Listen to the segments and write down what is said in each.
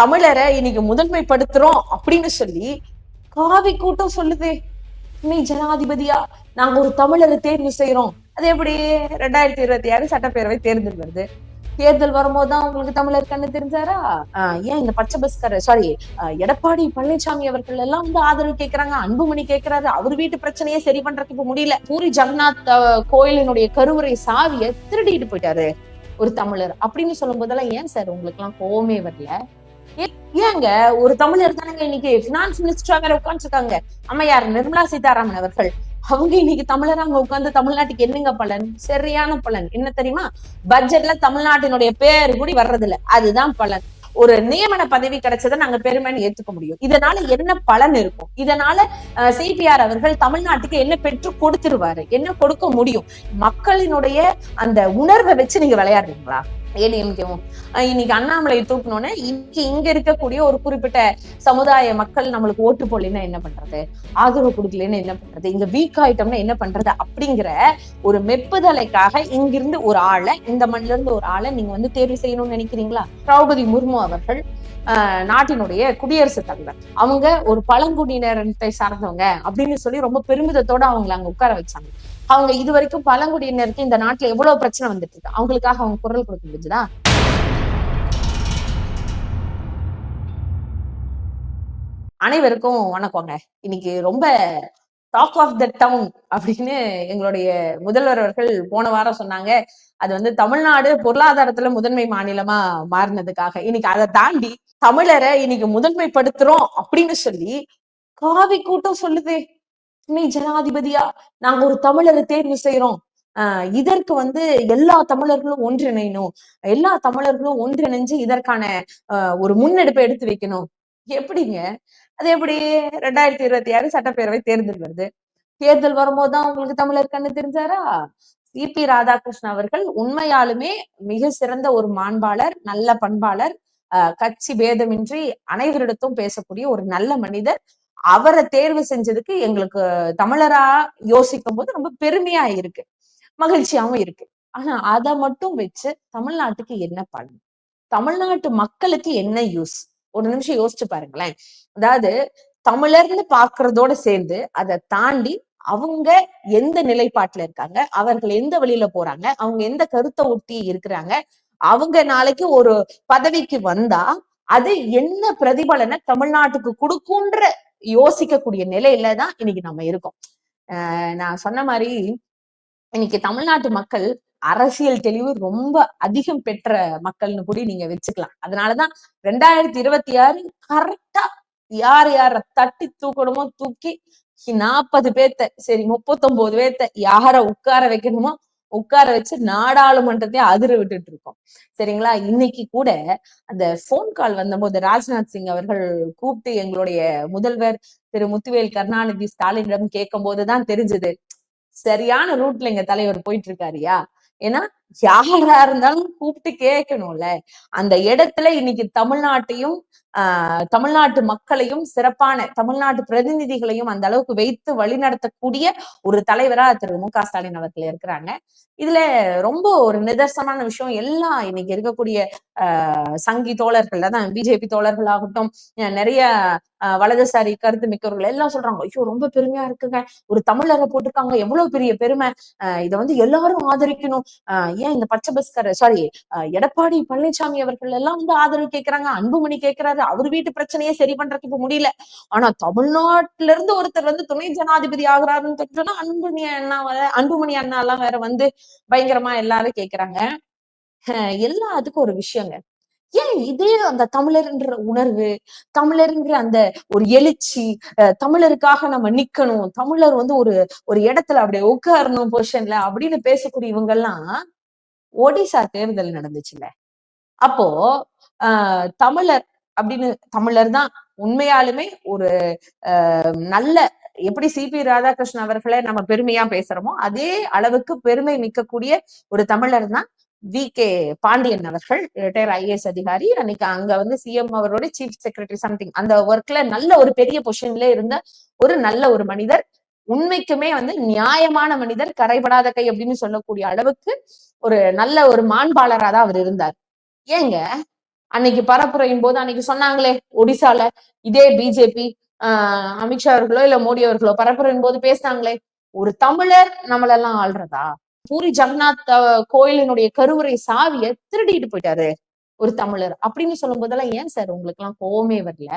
தமிழரை இன்னைக்கு முதன்மைப்படுத்துறோம் அப்படின்னு சொல்லி காவி கூட்டம் சொல்லுதே. நீ ஜனாதிபதியா? நாங்க ஒரு தமிழரை தேர்வு செய்யறோம் அது எப்படி? ரெண்டாயிரத்தி இருபத்தி ஆறு சட்டப்பேரவை தேர்தல் வருது. தேர்தல் வரும்போதுதான் உங்களுக்கு தமிழர் கண்ணு தெரிஞ்சாரா? ஆஹ் ஏன் இந்த பச்சை பஸ்கார சாரி எடப்பாடி பழனிசாமி அவர்கள் எல்லாம் வந்து ஆதரவு கேட்கிறாங்க அன்புமணி கேட்கிறாரு அவர் வீட்டு பிரச்சனையே சரி பண்றதுக்கு இப்ப முடியல. பூரி ஜெகநாத் கோயிலினுடைய கருவறை சாவியை திருடிட்டு போயிட்டாரு ஒரு தமிழர் அப்படின்னு சொல்லும் போதெல்லாம் ஏன் சார் உங்களுக்கு எல்லாம் கோவமே வரல? ஏங்க ஒரு தமிழர் தானங்க இன்னைக்கு? பினான்ஸ் மினிஸ்டரா வேற உட்காந்துருக்காங்க அம்மையார் நிர்மலா சீதாராமன் அவர்கள். அவங்க இன்னைக்கு தமிழர் அங்க உட்கார்ந்து தமிழ்நாட்டுக்கு என்னங்க பலன்? சரியான பலன். என்ன தெரியுமா? பட்ஜெட்ல தமிழ்நாட்டினுடைய பேர் கூடி வர்றதில்ல. அதுதான் பலன். ஒரு நியமன பதவி கிடைச்சதை நாங்க பெருமைன்னு ஏத்துக்க முடியும். இதனால என்ன பலன் இருக்கும்? இதனால சிபிஆர் அவர்கள் தமிழ்நாட்டுக்கு என்ன பெற்று கொடுத்துருவாரு? என்ன கொடுக்க முடியும்? மக்களினுடைய அந்த உணர்வை வச்சு நீங்க விளையாடுறீங்களா? ஏடிஎம்கேவும் இன்னைக்கு அண்ணாமலை தூக்கணும்னு இன்னைக்கு இங்க இருக்கக்கூடிய ஒரு குறிப்பிட்ட சமுதாய மக்கள் நம்மளுக்கு ஓட்டு போடலைன்னா என்ன பண்றது? ஆதரவு கொடுக்கலன்னு என்ன பண்றது? இங்க வீக் ஆயிட்டோம்னா என்ன பண்றது? அப்படிங்கிற ஒரு மெப்புதலைக்காக இங்கிருந்து ஒரு ஆளை இந்த மண்ணில இருந்து ஒரு ஆளை நீங்க வந்து தேர்வு செய்யணும்னு நினைக்கிறீங்களா? திரௌபதி முர்மு அவர்கள் ஆஹ் நாட்டினுடைய குடியரசுத் தலைவர். அவங்க ஒரு பழங்குடியினரத்தை சார்ந்தவங்க அப்படின்னு சொல்லி ரொம்ப பெருமிதத்தோட அவங்களை அங்க உட்கார வச்சாங்க. அவங்க இது வரைக்கும் பழங்குடியினருக்கு இந்த நாட்டுல எவ்வளவு பிரச்சனை வந்துட்டு இருக்கு? அவங்களுக்காக அவங்க குரல் கொடுக்க முடிஞ்சுதா? அனைவருக்கும் வணக்கங்க. இன்னைக்கு ரொம்ப டாக் ஆஃப் த டவுன் அப்படின்னு எங்களுடைய முதல்வர் அவர்கள் போன வாரம் சொன்னாங்க. அது வந்து தமிழ்நாடு பொருளாதாரத்துல முதன்மை மாநிலமா மாறினதுக்காக. இன்னைக்கு அதை தாண்டி தமிழரை இன்னைக்கு முதன்மைப்படுத்துறோம் அப்படின்னு சொல்லி காவி கூட்டம் சொல்லுதே. நீ ஜனாதிபதியா நாங்க ஒரு தமிழரை தேர்வு செய்யறோம் ஆஹ் இதற்கு வந்து எல்லா தமிழர்களும் ஒன்றிணையணும். எல்லா தமிழர்களும் ஒன்றிணைஞ்சு இதற்கான ஆஹ் ஒரு முன்னெடுப்பை எடுத்து வைக்கணும். எப்படிங்க? அது எப்படி? ரெண்டாயிரத்தி இருபத்தி ஆறு சட்டப்பேரவை தேர்தல் வருது. தேர்தல் வரும்போதுதான் உங்களுக்கு தமிழர் கண்ணு தெரிஞ்சாரா? சிபி ராதாகிருஷ்ணன் அவர்கள் உண்மையாலுமே மிக சிறந்த ஒரு மாண்பாளர் நல்ல பண்பாளர் ஆஹ் கட்சி பேதமின்றி அனைவரிடத்தும் பேசக்கூடிய ஒரு நல்ல மனிதர். அவரை தேர்வு செஞ்சதுக்கு எங்களுக்கு தமிழரா யோசிக்கும் போது ரொம்ப பெருமையா இருக்கு. மகிழ்ச்சியாவும் இருக்கு. ஆனா அதை மட்டும் வச்சு தமிழ்நாட்டுக்கு என்ன பலன் தமிழ்நாட்டு மக்களுக்கு என்ன யூஸ் ஒரு நிமிஷம் யோசிச்சு பாருங்களேன். அதாவது தமிழர்னு பாக்குறதோட சேர்ந்து அதை தாண்டி அவங்க எந்த நிலைப்பாட்டுல இருக்காங்க? அவர்கள் எந்த வழியில போறாங்க? அவங்க எந்த கருத்தை ஒட்டி இருக்கிறாங்க? அவங்க நாளைக்கு ஒரு பதவிக்கு வந்தா அது என்ன பிரதிபலனை தமிழ்நாட்டுக்கு கொடுக்குன்ற யோசிக்கக்கூடிய நிலையில தான் இன்னைக்கு நம்ம இருக்கோம். ஆஹ் நான் சொன்ன மாதிரி இன்னைக்கு தமிழ்நாட்டு மக்கள் அரசியல் தெளிவு ரொம்ப அதிகம் பெற்ற மக்கள்னு கூட நீங்க வச்சுக்கலாம். அதனாலதான் ரெண்டாயிரத்தி இருபத்தி ஆறு கரெக்டா யார் யார தட்டி தூக்கணுமோ தூக்கி நாற்பது பேர்த்த சரி முப்பத்தொன்பது பேர்த்த யார உட்கார வைக்கணுமோ உட்கார வச்சு நாடாளுமன்றத்தை அதிர விட்டுட்டு இருக்கோம். சரிங்களா? இன்னைக்கு கூட அந்த போன் கால் வந்தபோது ராஜ்நாத் சிங் அவர்கள் கூப்பிட்டு எங்களுடைய முதல்வர் திரு முத்துவேல் கருணாநிதி ஸ்டாலினிடம் கேட்கும் போதுதான் தெரிஞ்சது. சரியான ரூட்ல எங்க தலைவர் போயிட்டு இருக்காருயா? ஏன்னா யாரா இருந்தாலும் கூப்பிட்டு கேட்கணும்ல அந்த இடத்துல இன்னைக்கு தமிழ்நாட்டையும் ஆஹ் தமிழ்நாட்டு மக்களையும் சிறப்பான தமிழ்நாட்டு பிரதிநிதிகளையும் அந்த அளவுக்கு வைத்து வழிநடத்தக்கூடிய ஒரு தலைவரா திரு. மு. க. ஸ்டாலின் அவர்கள் இருக்கிறாங்க. இதுல ரொம்ப ஒரு நிதர்சனமான விஷயம் எல்லாம் இன்னைக்கு இருக்கக்கூடிய ஆஹ் சங்கி தோழர்கள் அதான் பிஜேபி தோழர்கள் ஆகட்டும் நிறைய வலதுசாரி கருத்து மிக்கவர்கள் எல்லாம் சொல்றாங்க ஐயோ ரொம்ப பெருமையா இருக்குங்க. ஒரு தமிழரை போட்டிருக்காங்க. எவ்வளவு பெரிய பெருமை. ஆஹ் இதை வந்து எல்லாரும் ஆதரிக்கணும். ஆஹ் ஏன் இந்த பச்சை பஸ்கார சாரி எடப்பாடி பழனிசாமி அவர்கள் எல்லாம் வந்து ஆதரவு கேட்கிறாங்க அன்புமணி கேட்கிறாரு அவர் வீட்டு பிரச்சனையே சரி பண்றதுக்கு இப்ப முடியல. ஆனா தமிழ்நாட்டுல இருந்து ஒருத்தர் வந்து துணை ஜனாதிபதி ஆகுறாருன்னு தெரிஞ்சோன்னா அன்புமணி அண்ணா அன்புமணி அண்ணா எல்லாம் வேற வந்து பயங்கரமா எல்லாரும் கேக்குறாங்க. அஹ் எல்லாத்துக்கும் ஒரு விஷயங்க. ஏன் இதே அந்த தமிழர்ன்ற உணர்வு தமிழருங்கிற அந்த ஒரு எழுச்சி தமிழருக்காக நம்ம நிக்கணும் தமிழர் வந்து ஒரு ஒரு இடத்துல அப்படியே உட்காரணும் பொசிஷன்ல அப்படின்னு பேசக்கூடிய இவங்க எல்லாம் ஒடிசா தேர்தல் நடந்துச்சுல்ல. அப்போ ஆஹ் தமிழர் அப்படின்னு தமிழர் தான் உண்மையாலுமே ஒரு ஆஹ் நல்ல எப்படி சிபி ராதாகிருஷ்ணன் அவர்களை நம்ம பெருமையா பேசுறோமோ அதே அளவுக்கு பெருமை மிக்கக்கூடிய ஒரு தமிழர் தான் வி. கே. பாண்டியன் அவர்கள். ரிட்டையர் ஐஏஎஸ் அதிகாரி. அன்னைக்கு அங்க வந்து சிஎம் அவரோட சீஃப் செக்ரட்டரி சம்திங் அந்த ஒர்க்ல நல்ல ஒரு பெரிய பொசிஷன்ல இருந்த ஒரு நல்ல ஒரு மனிதர். உண்மைக்குமே வந்து நியாயமான மனிதர் கரைபடாத கை அப்படின்னு சொல்லக்கூடிய அளவுக்கு ஒரு நல்ல ஒரு மாண்பாளரா தான் அவர் இருந்தார். ஏங்க? அன்னைக்கு பரப்புரையும் போது அன்னைக்கு சொன்னாங்களே ஒடிசால இதே பிஜேபி ஆஹ் அமித்ஷா அவர்களோ இல்ல மோடி அவர்களோ பரப்புரையின் போது பேசினாங்களே ஒரு தமிழர் நம்மளெல்லாம் ஆள்றதா? பூரி ஜெகநாத் கோயிலினுடைய கருவறை சாவிய திருடிட்டு போயிட்டாரு ஒரு தமிழர் அப்படின்னு சொல்லும் போதெல்லாம் ஏன் சார் உங்களுக்கு எல்லாம் கோவமே வரல?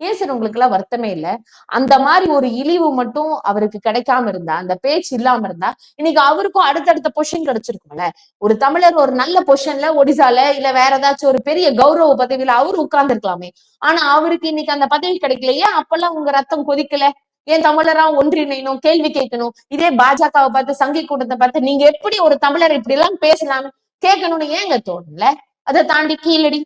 ஏன் சார் உங்களுக்கு எல்லாம் வருத்தமே இல்ல. அந்த மாதிரி ஒரு இழிவு மட்டும் அவருக்கு கிடைக்காம இருந்தா அந்த பேச்சு இல்லாம இருந்தா இன்னைக்கு அவருக்கும் அடுத்தடுத்த பொசிஷன் கிடைச்சிருக்கும்ல. ஒரு தமிழர் ஒரு நல்ல பொசிஷன்ல ஒடிசால இல்ல வேற ஏதாச்சும் ஒரு பெரிய கௌரவ பதவியில அவரு உட்கார்ந்துருக்கலாமே. ஆனா அவருக்கு இன்னைக்கு அந்த பதவி கிடைக்கலையே அப்பெல்லாம் உங்க ரத்தம் கொதிக்கல. ஏன் தமிழரா ஒன்றிணையணும் கேள்வி கேட்கணும். இதே பாஜகவை பார்த்து சங்கி கூட்டத்தை பார்த்து நீங்க எப்படி ஒரு தமிழர் இப்படி எல்லாம் பேசலாம்? கேட்கணும்னு ஏங்க தோணல? அதை தாண்டி கீழடி.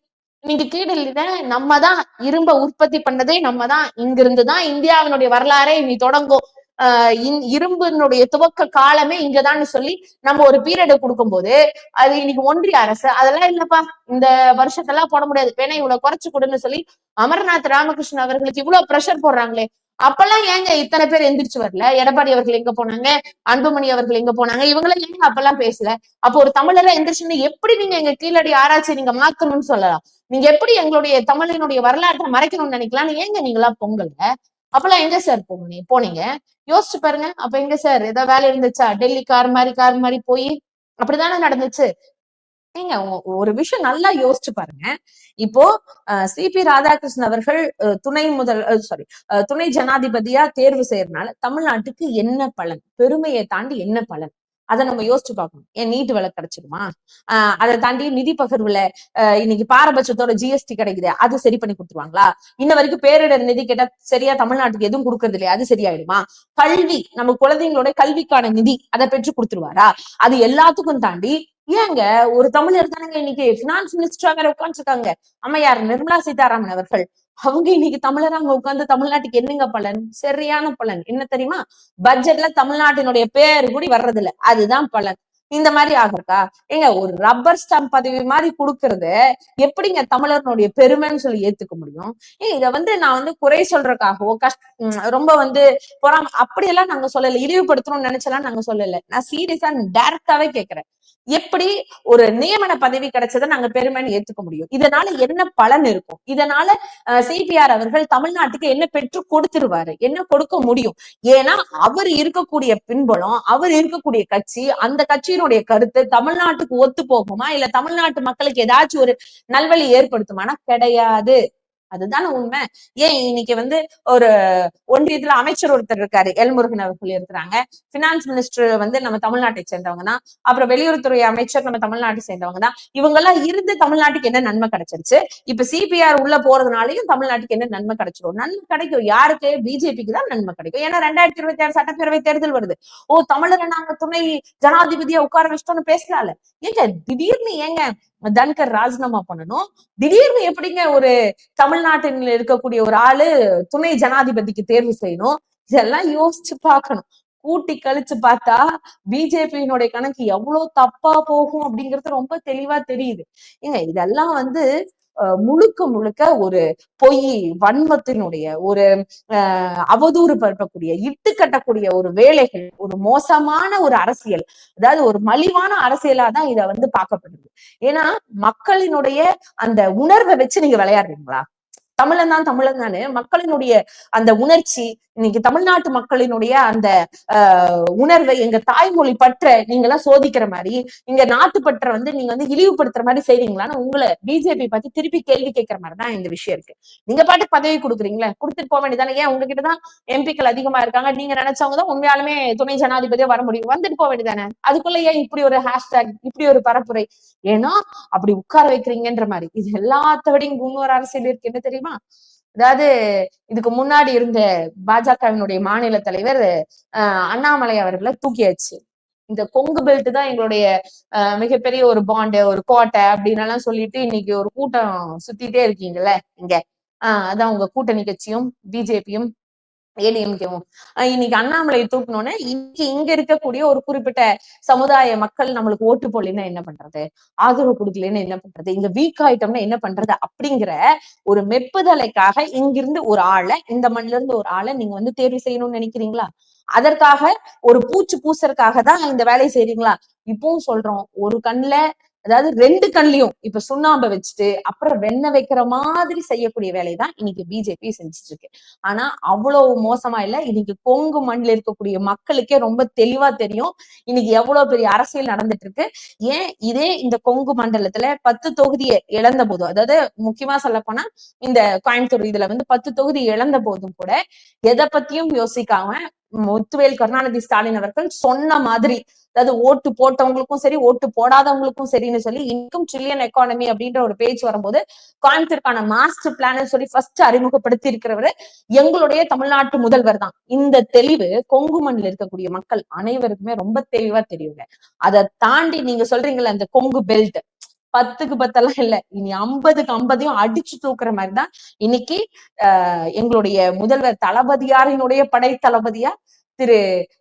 நீங்க கீழடினா நம்ம தான் இரும்ப உற்பத்தி பண்ணதே நம்ம தான் இங்கிருந்து தான் இந்தியாவினுடைய வரலாறே இனி தொடங்கும். ஆஹ் இரும்பினுடைய துவக்க காலமே இங்கதான்னு சொல்லி நம்ம ஒரு பீரியட் கொடுக்கும்போது அது இன்னைக்கு ஒன்றிய அரசு அதெல்லாம் இல்லப்பா இந்த வருஷத்தெல்லாம் போட முடியாது. வேணா இவ்வளவு குறைச்சு கொடுன்னு சொல்லி அமர்நாத் ராமகிருஷ்ணன் அவர்களுக்கு இவ்வளவு ப்ரெஷர் போடுறாங்களே அப்பெல்லாம் ஏங்க இத்தனை பேர் எந்திரிச்சு வரல? எடப்பாடி அவர்கள் எங்க போனாங்க? அன்புமணி அவர்கள் எங்க போனாங்க? இவங்களாம் ஏங்க அப்பெல்லாம் பேசல? அப்போ ஒரு தமிழரை எந்திரிச்சுன்னு எப்படி நீங்க எங்க கீழடி ஆராய்ச்சி நீங்க மாத்தணும்னு சொல்லலாம்? நீங்க எப்படி எங்களுடைய தமிழினுடைய வரலாற்றை மறைக்கணும்னு நினைக்கலாம்னு ஏங்க நீங்களா பொங்கல்ல அப்பெல்லாம் எங்க சார் போனீங்க போனீங்க? யோசிச்சு பாருங்க. அப்ப எங்க சார்? ஏதாவது வேலை இருந்துச்சா? டெல்லி கார் மாதிரி கார் மாதிரி போய் அப்படிதானே நடந்துச்சு. நீங்க ஒரு விஷயம் நல்லா யோசிச்சு பாருங்க. இப்போ சி. பி. ராதாகிருஷ்ணன் அவர்கள் துணை முதல் சாரி துணை ஜனாதிபதியா தேர்வு செய்யறதுனால தமிழ்நாட்டுக்கு என்ன பலன்? பெருமையை தாண்டி என்ன பலன்? அதை நம்ம யோசிச்சு பார்க்கணும். ஏன் நீட்டு விலை கிடைச்சிருமா? ஆஹ் அதை தாண்டி நிதி பகிர்வுல இன்னைக்கு பாரபட்சத்தோட ஜிஎஸ்டி கிடைக்குது. அது சரி பண்ணி கொடுத்துருவாங்களா? இன்ன வரைக்கும் பேரிடர் நிதி கேட்டா சரியா தமிழ்நாட்டுக்கு எதுவும் கொடுக்கறது இல்லையா அது சரியாயிடுமா? கல்வி நம்ம குழந்தைங்களோட கல்விக்கான நிதி அதை பெற்று கொடுத்துருவாரா? அது எல்லாத்துக்கும் தாண்டி ஏங்க ஒரு தமிழர் தானங்க இன்னைக்கு? பினான்ஸ் மினிஸ்டரா வேற உட்காந்துருக்காங்க அம்மையார் நிர்மலா சீதாராமன் அவர்கள். அவங்க இன்னைக்கு தமிழராங்க உட்காந்து தமிழ்நாட்டுக்கு என்னங்க பலன்? சரியான பலன். என்ன தெரியுமா? பட்ஜெட்ல தமிழ்நாட்டினுடைய பேர் கூடி வர்றதில்ல. அதுதான் பலன். இந்த மாதிரி ஆகுறக்கா? ஏங்க ஒரு ரப்பர் ஸ்டாம்ப் பதவி மாதிரி கொடுக்கறது எப்படிங்க தமிழர்னுடைய பெருமைன்னு சொல்லி ஏத்துக்க முடியும்? ஏன் இத வந்து நான் வந்து குறை சொல்றதுக்காகவோ கஷ்ட ரொம்ப வந்து பொறாம அப்படியெல்லாம் நாங்க சொல்லல. இழிவுபடுத்தணும்னு நினைச்சலாம் நாங்க சொல்லல. நான் சீரியஸா டைரக்டாவே கேக்குறேன். எப்படி ஒரு நியமன பதவி கிடைச்சதை நாங்க பெருமைன்னு ஏத்துக்க முடியும். இதனால என்ன பலன் இருக்கும்? இதனால சிபிஆர் அவர்கள் தமிழ்நாட்டுக்கு என்ன பெற்று கொடுத்துருவாரு? என்ன கொடுக்க முடியும்? ஏன்னா அவர் இருக்கக்கூடிய பின்புலம் அவர் இருக்கக்கூடிய கட்சி அந்த கட்சியினுடைய கருத்து தமிழ்நாட்டுக்கு ஒத்து போகுமா இல்ல தமிழ்நாட்டு மக்களுக்கு ஏதாச்சும் ஒரு நல்வழி ஏற்படுத்துமானா? கிடையாது. அதுதானே உண்மை. ஏன் இன்னைக்கு வந்து ஒரு ஒன்றியத்துல அமைச்சர் ஒருத்தர் இருக்காரு எல்முருகன் அவர்கள் இருக்கிறாங்க. பினான்ஸ் மினிஸ்டர் வந்து நம்ம தமிழ்நாட்டை சேர்ந்தவங்க தான் அப்புறம் வெளியுறவுத்துறை அமைச்சர் நம்ம தமிழ்நாட்டை சேர்ந்தவங்க தான் இவங்க எல்லாம் இருந்து தமிழ்நாட்டுக்கு என்ன நன்மை கிடைச்சிருச்சு? இப்ப சிபிஆர் உள்ள போறதுனாலயும் தமிழ்நாட்டுக்கு என்ன நன்மை கிடைச்சிடும் நன்மை கிடைக்கும். யாருக்கு? பிஜேபிக்கு தான் நன்மை கிடைக்கும். ஏன்னா ரெண்டாயிரத்தி இருபத்தி ஆறு சட்டப்பேரவை தேர்தல் வருது. ஓ தமிழரை நாங்க துணை ஜனாதிபதியா உட்கார வச்சிட்டோம்னு பேசலாம்ல. ஏங்க திடீர்னு ஏங்க தன்கர் ராஜினாமா பண்ணணும். திடீர்னு எப்படிங்க ஒரு தமிழ்நாட்டில் இருக்கக்கூடிய ஒரு ஆளு துணை ஜனாதிபதிக்கு தேர்வு செய்யணும்? இதெல்லாம் யோசிச்சு பார்க்கணும். கூட்டி கழிச்சு பார்த்தா பிஜேபியினுடைய கணக்கு எவ்வளவு தப்பா போகும் அப்படிங்கிறது ரொம்ப தெளிவா தெரியுது. ஏங்க இதெல்லாம் வந்து முழுக்க முழுக்க ஒரு பொய் வன்மத்தினுடைய ஒரு அவதூறு பரப்பக்கூடிய இட்டு கட்டக்கூடிய ஒரு வேலைகள் ஒரு மோசமான ஒரு அரசியல் அதாவது ஒரு மலிவான அரசியலா தான் இதை வந்து பார்க்கப்படுது. ஏன்னா மக்களினுடைய அந்த உணர்வை வச்சு நீங்க விளையாடுறீங்களா? தமிழன் தான் தமிழன் தானே மக்களினுடைய அந்த உணர்ச்சி இன்னைக்கு தமிழ்நாட்டு மக்களினுடைய அந்த உணர்வை எங்க தாய்மொழி பற்ற நீங்க எல்லாம் சோதிக்கிற மாதிரி இங்க நாட்டு பற்ற வந்து நீங்க வந்து இழிவுபடுத்துற மாதிரி செய்றீங்களான்னு உங்களை பிஜேபி பத்தி திருப்பி கேள்வி கேட்கிற மாதிரி தான் இந்த விஷயம் இருக்கு. நீங்க பாட்டு பதவி கொடுக்குறீங்களே கொடுத்துட்டு போக வேண்டியதானே ஏன் உங்ககிட்டதான் எம்பிக்கள் அதிகமா இருக்காங்க? நீங்க நினைச்சவங்க தான் உண்மையாலுமே துணை ஜனாதிபதியா வர முடியும். வந்துட்டு போக வேண்டியதானே அதுக்குள்ள ஏன் இப்படி ஒரு ஹேஷ்டேக் இப்படி ஒரு பரப்புரை? ஏன்னா அப்படி உட்கார வைக்கிறீங்கன்ற மாதிரி. இது எல்லாத்த விட இங்க இன்னொரு அரசியல் இருக்கு. என்ன தெரியுமா? அதாவது இதுக்கு முன்னாடி இருந்த பாஜகவினுடைய மாநில தலைவர் அண்ணாமலை அவர்களை தூக்கியாச்சு. இந்த கொங்கு பெல்ட் தான் எங்களுடைய மிகப்பெரிய ஒரு பாண்டு ஒரு கோட்டை அப்படின்னு எல்லாம் சொல்லிட்டு இன்னைக்கு ஒரு கூட்டம் சுத்திட்டே இருக்கீங்கல்ல இங்க. ஆஹ் அதான் உங்க கூட்டணி கட்சியும் பிஜேபியும் ஏடிஎம்கேவும் இன்னைக்கு அண்ணாமலை தூக்கணும்னு இன்னைக்கு இங்க இருக்கக்கூடிய ஒரு குறிப்பிட்ட சமுதாய மக்கள் நம்மளுக்கு ஓட்டு போடலன்னா என்ன பண்றது? ஆதரவு கொடுக்கலன்னு என்ன பண்றது? இங்க வீக் ஆயிட்டோம்னா என்ன பண்றது? அப்படிங்கிற ஒரு மெப்புதலைக்காக இங்கிருந்து ஒரு ஆளை இந்த மண்ணில இருந்து ஒரு ஆளை நீங்க வந்து தேர்வு செய்யணும்னு நினைக்கிறீங்களா? அதற்காக ஒரு பூச்சு பூசறதுக்காக தான் இந்த வேலையை செய்றீங்களா? இப்பவும் சொல்றோம் ஒரு கண்ணுல அதாவது ரெண்டு கண்லயும் இப்ப சுண்ணாம்பை வச்சுட்டு அப்புறம் வெண்ணெய் வைக்கிற மாதிரி செய்யக்கூடிய வேலையை தான் இன்னைக்கு பிஜேபி செஞ்சுட்டு இருக்கு. ஆனா அவ்வளவு மோசமா இல்ல. இன்னைக்கு கொங்கு மண்ணில் இருக்கக்கூடிய மக்களுக்கே ரொம்ப தெளிவா தெரியும் இன்னைக்கு எவ்வளவு பெரிய அரசியல் நடந்துட்டு இருக்கு ஏன்? இதே இந்த கொங்கு மண்டலத்துல பத்து தொகுதியை இழந்த போதும் அதாவது முக்கியமா சொல்ல போனா இந்த கோயம்புத்தூர் இதுல வந்து பத்து தொகுதி இழந்த போதும் கூட எதை பத்தியும் யோசிக்காம முத்துவேல் கருணாநிதி ஸ்டாலின் அவர்கள் சொன்ன மாதிரி அதாவது ஓட்டு போட்டவங்களுக்கும் சரி ஓட்டு போடாதவங்களுக்கும் சரின்னு சொல்லி இன்கம் ட்ரில்லியன் எக்கானமி அப்படின்ற ஒரு பேச்சு வரும்போது கோயம்புத்தூருக்கான மாஸ்டர் பிளான் சொல்லி ஃபர்ஸ்ட் அறிமுகப்படுத்தி இருக்கிறவர் எங்களுடைய தமிழ்நாட்டு முதல்வர் தான். இந்த தெளிவு கொங்கு மண்ணில் இருக்கக்கூடிய மக்கள் அனைவருக்குமே ரொம்ப தெளிவா தெரியுங்க. அதை தாண்டி நீங்க சொல்றீங்களா அந்த கொங்கு பெல்ட் பத்துக்கு பத்தெல்லாம் இல்ல. இனி ஐம்பதுக்கு ஐம்பதையும் அடிச்சு தூக்குற மாதிரிதான் இன்னைக்கு ஆஹ் எங்களுடைய முதல்வர் தளபதியாரினுடைய படை தளபதியா திரு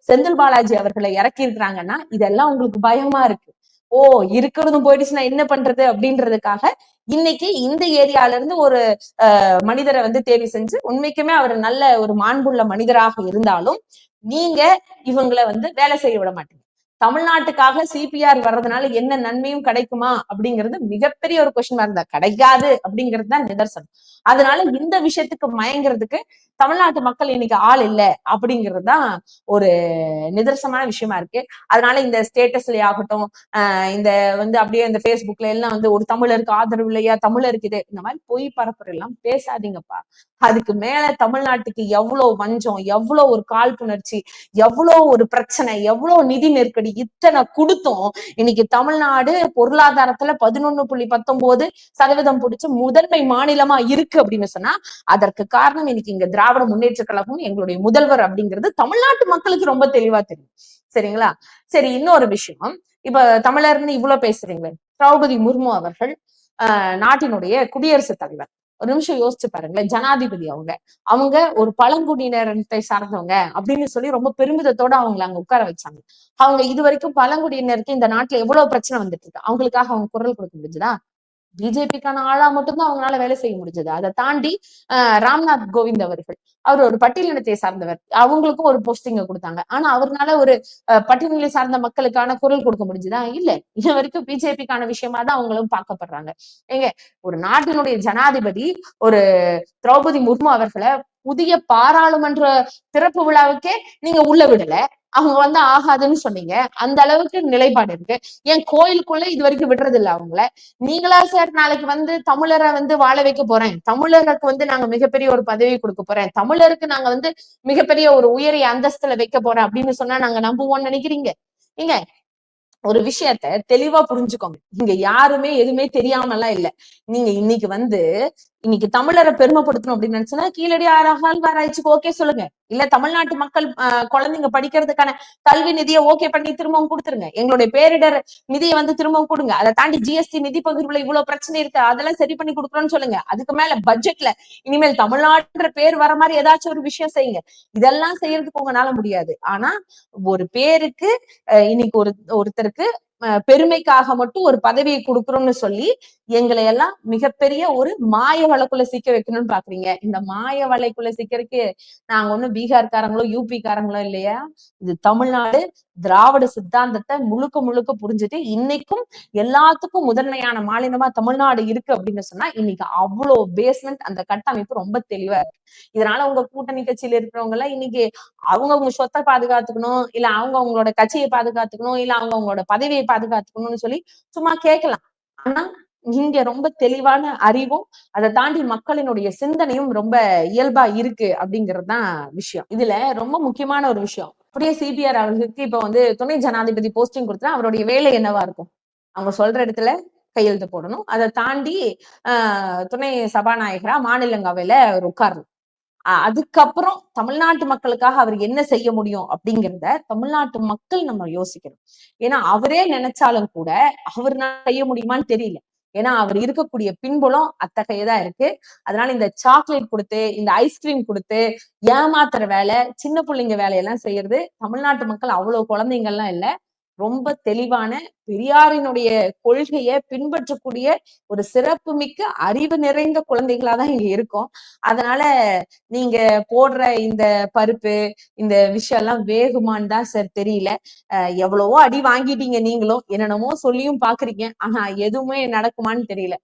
செந்தில் பாலாஜி அவர்களை இறக்கி இருக்கிறாங்கன்னா இதெல்லாம் உங்களுக்கு பயமா இருக்கு. ஓ இருக்கிறதும் போயிடுச்சுன்னா என்ன பண்றது அப்படின்றதுக்காக இன்னைக்கு இந்த ஏரியால இருந்து ஒரு அஹ் மனிதரை வந்து தேர்வு செஞ்சு உண்மைக்குமே அவர் நல்ல ஒரு மாண்புள்ள மனிதராக இருந்தாலும் நீங்க இவங்களை வந்து வேலை செய்ய விட மாட்டீங்க. தமிழ்நாட்டுக்காக சிபிஆர் வர்றதுனால என்ன நன்மையும் கிடைக்குமா அப்படிங்கிறது மிகப்பெரிய ஒரு கொஸ்டின் இருந்தா கிடைக்காது அப்படிங்கிறது தான் நிதர்சனம். அதனால இந்த விஷயத்துக்கு மயங்கிறதுக்கு தமிழ்நாட்டு மக்கள் இன்னைக்கு ஆள் இல்ல அப்படிங்கிறது தான் ஒரு நிதர்சனமான விஷயமா இருக்கு. அதனால இந்த ஸ்டேட்டஸ்ல ஆகட்டும் ஆஹ் இந்த வந்து அப்படியே இந்த பேஸ்புக்ல எல்லாம் வந்து ஒரு தமிழருக்கு ஆதரவு இல்லையா தமிழருக்கு இது இந்த மாதிரி பொய் பரப்புரை எல்லாம் பேசாதீங்கப்பா. அதுக்கு மேல தமிழ்நாட்டுக்கு எவ்வளவு வஞ்சம் எவ்வளவு ஒரு காழ்ப்புணர்ச்சி எவ்வளவு ஒரு பிரச்சனை எவ்வளவு நிதி நெருக்கடி இத்தனை கொடுத்தும் இன்னைக்கு தமிழ்நாடு பொருளாதாரத்துல பதினொன்னு புள்ளி பத்தொன்பது சதவீதம் பிடிச்சு முதன்மை மாநிலமா இருக்கு. அப்படின்னு சொன்னா அதற்கு காரணம் இன்னைக்கு இங்க திராவிட முன்னேற்ற கழகம் எங்களுடைய முதல்வர் அப்படிங்கிறது தமிழ்நாட்டு மக்களுக்கு ரொம்ப தெளிவா தெரியும். சரிங்களா? சரி இன்னொரு விஷயம். இப்ப தமிழர்னு இவ்வளவு பேசுறீங்களே. திரௌபதி முர்மு அவர்கள் ஆஹ் நாட்டினுடைய குடியரசுத் தலைவர். ஒரு நிமிஷம் யோசிச்சு பாருங்களேன் ஜனாதிபதி அவங்க. அவங்க ஒரு பழங்குடியினரத்தை சார்ந்தவங்க அப்படின்னு சொல்லி ரொம்ப பெருமிதத்தோட அவங்களை அங்க உட்கார வச்சாங்க. அவங்க இது வரைக்கும் பழங்குடியினருக்கு இந்த நாட்டுல எவ்வளவு பிரச்சனை வந்துட்டு இருக்கு? அவங்களுக்காக அவங்க குரல் கொடுக்க முடிஞ்சுதா? பிஜேபிக்கான ஆளா மட்டும்தான் அவங்களால வேலை செய்ய முடிஞ்சது. அதை தாண்டி ஆஹ் ராம்நாத் கோவிந்த் அவர்கள் அவர் ஒரு பட்டியலினத்தை சார்ந்தவர். அவங்களுக்கும் ஒரு போஸ்டிங்க கொடுத்தாங்க. ஆனா அவர்னால ஒரு பட்டியலை சார்ந்த மக்களுக்கான குரல் கொடுக்க முடிஞ்சுதா? இல்ல. இது வரைக்கும் பிஜேபிக்கான விஷயமா தான் அவங்களும் பார்க்கப்படுறாங்க. ஏங்க ஒரு நாட்டினுடைய ஜனாதிபதி ஒரு திரௌபதி முர்மு அவர்களை புதிய பாராளுமன்ற திறப்பு விழாவுக்கே நீங்க உள்ள விடல. அவங்க வந்து ஆகாதுன்னு சொன்னீங்க. அந்த அளவுக்கு நிலைப்பாடு இருக்கு. என் கோயிலுக்குள்ள இது வரைக்கும் விடுறது இல்ல அவங்கள? நீங்களா சார் நாளைக்கு வந்து தமிழரை வந்து வாழ வைக்க போறேன். தமிழருக்கு வந்து நாங்க மிகப்பெரிய ஒரு பதவி கொடுக்க போறேன். தமிழருக்கு நாங்க வந்து மிகப்பெரிய ஒரு உயரிய அந்தஸ்துல வைக்க போறேன் அப்படின்னு சொன்னா நாங்க நம்புவோம்னு நினைக்கிறீங்க? நீங்க ஒரு விஷயத்த தெளிவா புரிஞ்சுக்கோங்க. இங்க யாருமே எதுவுமே தெரியாமலாம் இல்ல. நீங்க இன்னைக்கு வந்து இன்னைக்கு தமிழரை பெருமைப்படுத்தணும் அப்படின்னு நினைச்சுன்னா கீழடி ஆராய்ச்சிக்கு ஓகே சொல்லுங்க. இல்ல தமிழ்நாட்டு மக்கள் குழந்தைங்க படிக்கிறதுக்கான கல்வி நிதியை ஓகே பண்ணி திரும்பவும் கொடுத்துருங்க. எங்களுடைய பேரிடர் நிதியை வந்து திரும்பவும் கொடுங்க. அதை தாண்டி ஜிஎஸ்டி நிதி பகிர்வுல இவ்வளவு பிரச்சனை இருக்கு. அதெல்லாம் சரி பண்ணி கொடுக்குறோம்னு சொல்லுங்க. அதுக்கு மேல பட்ஜெட்ல இனிமேல் தமிழ்நாடுன்ற பேர் வர மாதிரி ஏதாச்சும் ஒரு விஷயம் செய்யுங்க. இதெல்லாம் செய்யறதுக்கு உங்களால முடியாது. ஆனா ஒரு பேருக்கு இன்னைக்கு ஒரு ஒருத்தருக்கு பெருமைக்காக மட்டும் ஒரு பதவியை கொடுக்கணும்னு சொல்லி எங்களை எல்லாம் மிகப்பெரிய ஒரு மாய வலைக்குள்ள சிக்க வைக்கணும்னு பாக்குறீங்க. இந்த மாய வலைக்குள்ள சிக்கிறதுக்கு நாங்க ஒண்ணும் பீகார்காரங்களோ யூபி காரங்களோ இல்லையா? இது தமிழ்நாடு திராவிட சித்தாந்தத்தை முழுக்க முழுக்க புரிஞ்சுட்டு இன்னைக்கும் எல்லாத்துக்கும் முதன்மையான மாநிலமா தமிழ்நாடு இருக்கு அப்படின்னு சொன்னா இன்னைக்கு அவ்வளவு பேஸ்மெண்ட் அந்த கட்டமைப்பு ரொம்ப தெளிவா இருக்கு. இதனால உங்க கூட்டணி கட்சியில இருக்கிறவங்க எல்லாம் இன்னைக்கு அவங்க அவங்க சொத்தை பாதுகாத்துக்கணும் இல்ல அவங்க அவங்களோட கட்சியை பாதுகாத்துக்கணும் இல்ல அவங்க அவங்களோட பதவியை பாதுகாத்துக்கணும்னு சொல்லி சும்மா கேட்கலாம். ஆனா இங்க ரொம்ப தெளிவான அறிவும் அதை தாண்டி மக்களினுடைய சிந்தனையும் ரொம்ப இயல்பா இருக்கு அப்படிங்கிறது தான் விஷயம். இதுல ரொம்ப முக்கியமான ஒரு விஷயம். அப்படியே சிபிஆர் அவர்களுக்கு இப்ப வந்து துணை ஜனாதிபதி போஸ்டிங் கொடுத்தா அவருடைய வேலை என்னவா இருக்கும்? அவங்க சொல்ற இடத்துல கையெழுத்து போடணும். அதை தாண்டி ஆஹ் துணை சபாநாயகரா மாநிலங்களவையில அவர் உட்காரணும். அதுக்கப்புறம் தமிழ்நாட்டு மக்களுக்காக அவர் என்ன செய்ய முடியும் அப்படிங்கிறத தமிழ்நாட்டு மக்கள் நம்ம யோசிக்கணும். ஏன்னா அவரே நினைச்சாலும் கூட அவர் செய்ய முடியுமான்னு தெரியல. ஏன்னா அவர் இருக்கக்கூடிய பின்புலம் அத்தகையதா இருக்கு. அதனால இந்த சாக்லேட் கொடுத்து இந்த ஐஸ்கிரீம் கொடுத்து ஏமாத்துற வேலை சின்ன பிள்ளைங்க வேலையெல்லாம் செய்யறது தமிழ்நாட்டு மக்கள் அவ்வளவு குழந்தைங்கள்லாம் இல்லை. ரொம்ப தெளிவான பெரியாரினுடைய கொள்கையை பின்பற்றக்கூடிய ஒரு சிறப்பு மிக்க அறிவு நிறைந்த குழந்தைகளா தான் இங்க இருக்கோம். அதனால நீங்க போடுற இந்த பருப்பு இந்த விஷயம் எல்லாம் வேகுமான்னு தான் சார் தெரியல. அஹ் எவ்வளவோ அடி வாங்கிட்டீங்க நீங்களும். என்னென்னமோ சொல்லியும் பாக்குறீங்க. ஆனா எதுவுமே நடக்குமான்னு தெரியல.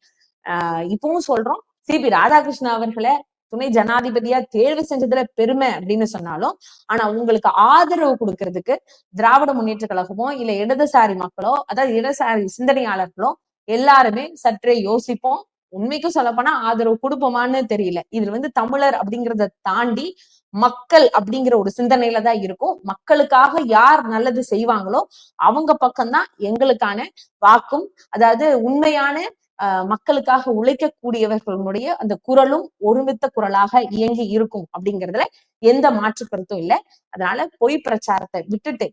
ஆஹ் இப்பவும் சொல்றோம். சிபி ராதாகிருஷ்ணன் அவர்களை துணை ஜனாதிபதியா தேர்வு செஞ்சதுல பெருமை அப்படின்னு சொன்னாலும் ஆனா உங்களுக்கு ஆதரவு கொடுக்கறதுக்கு திராவிட முன்னேற்ற கழகமோ இல்ல இடதுசாரி மக்களோ அதாவது இடதுசாரி சிந்தனையாளர்களோ எல்லாருமே சற்றே யோசிப்போம். உண்மைக்கும் சொல்லப்போனா ஆதரவு கொடுப்போமான்னு தெரியல. இதுல வந்து தமிழர் அப்படிங்கறத தாண்டி மக்கள் அப்படிங்கிற ஒரு சிந்தனையில தான் இருக்கும். மக்களுக்காக யார் நல்லது செய்வாங்களோ அவங்க பக்கம்தான் எங்களுக்கான வாக்கும். அதாவது உண்மையான மக்களுக்காக உழைக்கக்கூடியவர்களுடைய அந்த குரலும் ஒருமித்த குரலாக இயங்கி இருக்கும் அப்படிங்கறதுல எந்த மாற்று கருத்தும் இல்லை. அதனால பொய் பிரச்சாரத்தை விட்டுட்டு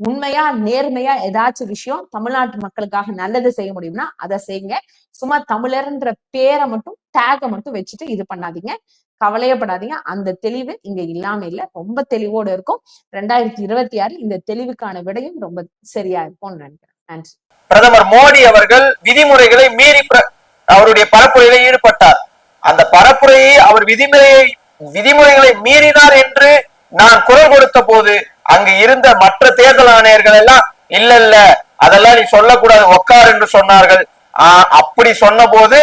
உண்மையா நேர்மையா ஏதாச்சும் விஷயம் தமிழ்நாட்டு மக்களுக்காக நல்லது செய்ய முடியும்னா அதை செய்யுங்க. சும்மா தமிழர்ன்ற பேரை மட்டும் டேகை மட்டும் வச்சுட்டு இது பண்ணாதீங்க. கவலையப்படாதீங்க அந்த தெளிவு இங்க இல்லாம இல்ல. ரொம்ப தெளிவோடு இருக்கும். ரெண்டாயிரத்தி இருபத்தி ஆறு இந்த தெளிவுக்கான விடையும் ரொம்ப சரியா இருக்கும்னு நினைக்கிறேன். நன்றி பிரதமர் மோடி அவர்கள் விதிமுறைகளை மீறி அவருடைய பரப்புரையில ஈடுபட்டார். அந்த பரப்புரையை அவர் விதிமுறையை விதிமுறைகளை மீறினார் என்று நான் குரல் கொடுத்த போது அங்கு இருந்த மற்ற தேர்தல் ஆணையர்கள் எல்லாம் இல்ல இல்ல அதெல்லாம் நீ சொல்லக்கூடாது உக்கார் என்று சொன்னார்கள். ஆஹ் அப்படி சொன்னபோது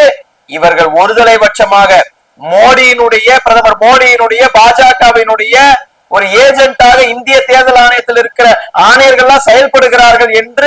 இவர்கள் ஒருதலை பட்சமாக மோடியினுடைய பிரதமர் மோடியினுடைய பாஜகவினுடைய ஒரு ஏஜென்ட்டாக இந்திய தேர்தல் ஆணையத்தில் இருக்கிற ஆணையர்கள்லாம் செயல்படுகிறார்கள் என்று